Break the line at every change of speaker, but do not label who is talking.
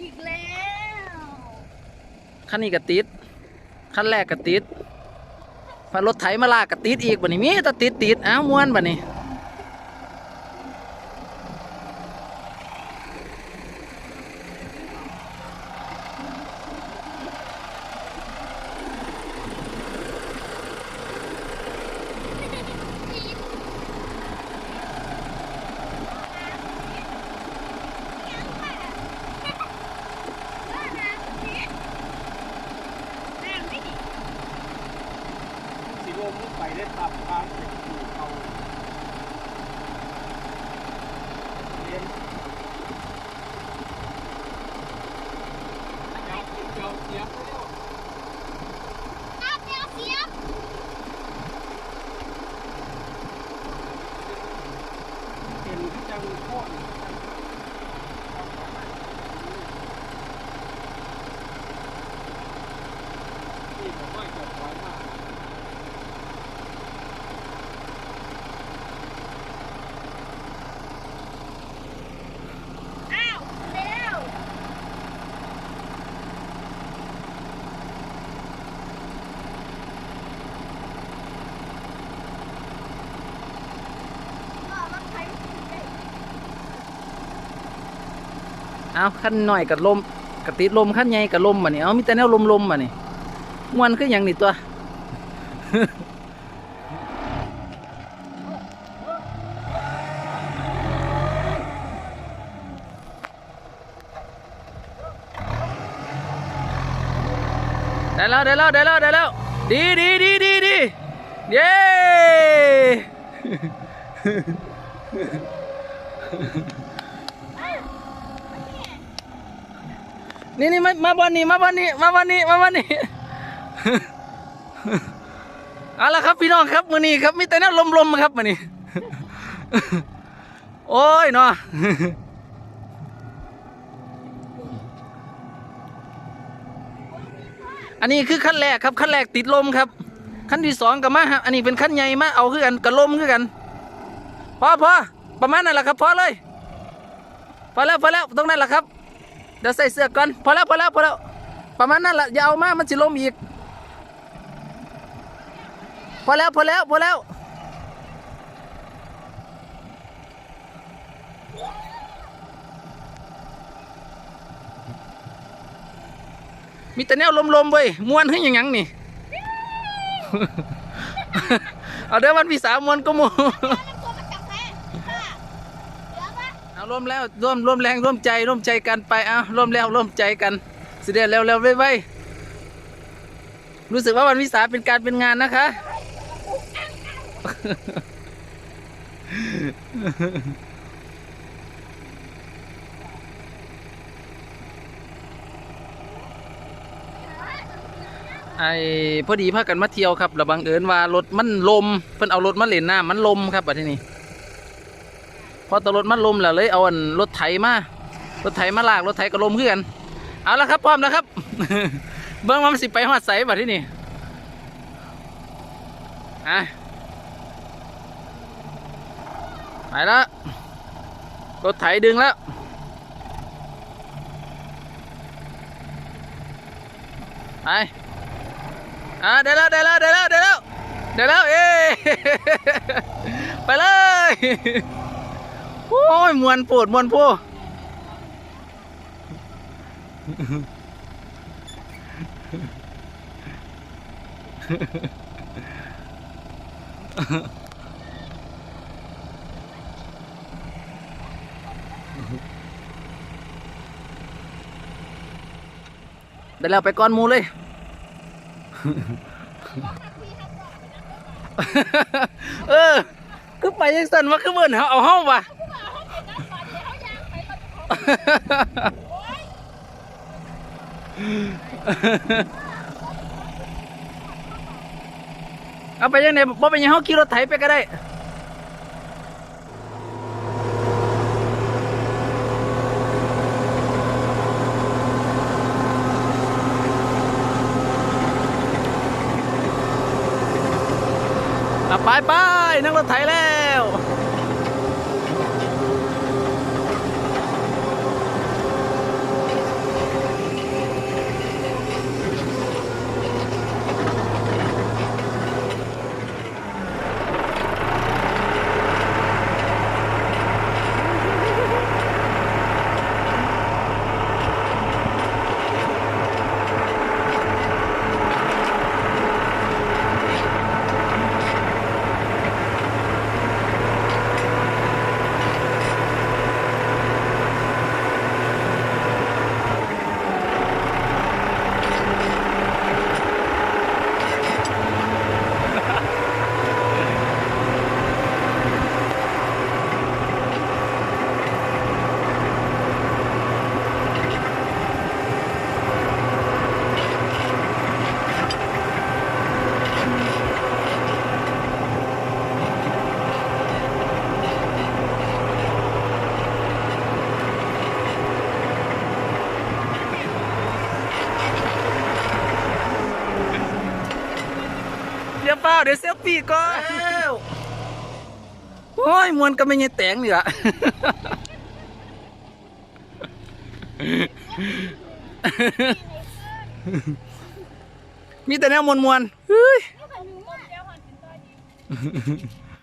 อีกแล้ว
คันนี้ก็ติดคันแรกก็ติดพอรถไถมาลากก็ติดอีกบัดนี้มีแตะติดติดอ้าวม้วนบัดนี้
สีลม ไปได้ตับทางเป็นภูเขาเรียนเจ้าเจ้าเสียบแล้วเป็นที่จังโค่นนี่ผมว่าเกิดไว้มาก
อ้าวเร็วว่ามันใครได้
เอาขั้นหน่อยกับลมกับติดลมขั้นใหญ่กับลมบัดนี้เอามีแต่แนวลมลมบัดนี้ม้วนคืออย่างนี้ตัวได้แล้วได้แล้วได้แล้วได้แล้วดีดีดีดีดีเย้ นี่นี่มามาบอลนี่มาบอลนี่มาบอลนี่มาบอลนี่เอาละครับพี่น้องครับมือนี้ครับมีแต่แนวลมๆครับมือนี้โอ้ยเนาะอันนี้คือขั้นแรกครับขั้นแรกติดลมครับขั้นที่สองกับมาฮะอันนี้เป็นขั้นใหญ่มาเอาคือกันกับลมคือกันพอพอประมาณนั้นแหละครับพอเลยพอแล้วพอแล้วตรงนั้นแหละครับ ดี๋ยวใส่เสื้อก่อนพอแล้วพอแล้วพอแล้วประมาณนั้นแหละอย่าเอามามันสิลมอีก พอแล้วพอแล้วพอแล้วมีแต่แนวลมๆเว้ยมวนขึ้ย่างยังนี่ เอาเดี๋ยววันพี่สามวนก็มู
ตัวมันจับแพ้ค่ะเดี๋ยวมา
เอาร่วมแล้วร่วมร่วมแรงร่วมใจร่วมใจกันไปเอาร่วมแล้วร่วมใจกันสิเดียเร็วเร็วไวไวรู้สึกว่าวันวิสาเป็นการเป็นงานนะคะ ไอ้พอดีพากันมาเที่ยวครับแล้วบังเอิญว่ารถมันลม เพิ่นเอารถมาเล่นน้ำมันลมครับบัดทีนี้ พอตรถมันลมแล้วเลยเอาอันรถไถมารถไถมาลากรถไถก็ลมขึ้นกัน เอาละครับพร้อมแล้วครับ เบิ้งว่ามันสิไปหอดใสบัดที่นี่อะไปแล้วรถไถดึงแล้วไปอะได้แล้วได้แล้วได้แล้วได้แล้วได้แล้วเอ้ไปเลย โอ้ยมวนปวดมวนพูเดี๋ยวเราไปก้อนมูเลย เออคือไปยังสันว่าคือเอาห้องวะ เอาไปยังไงบ่ไปยังเขาขี่รถไถไปก็ได้ไปไปนั่งรถไถแล้ว เปล่าเดี๋ยวเซลฟี่ก่อนโอ้ยมวนก็ไม่ยังแตงเหนือมีแต่แนวมวนมวนๆเฮ้ย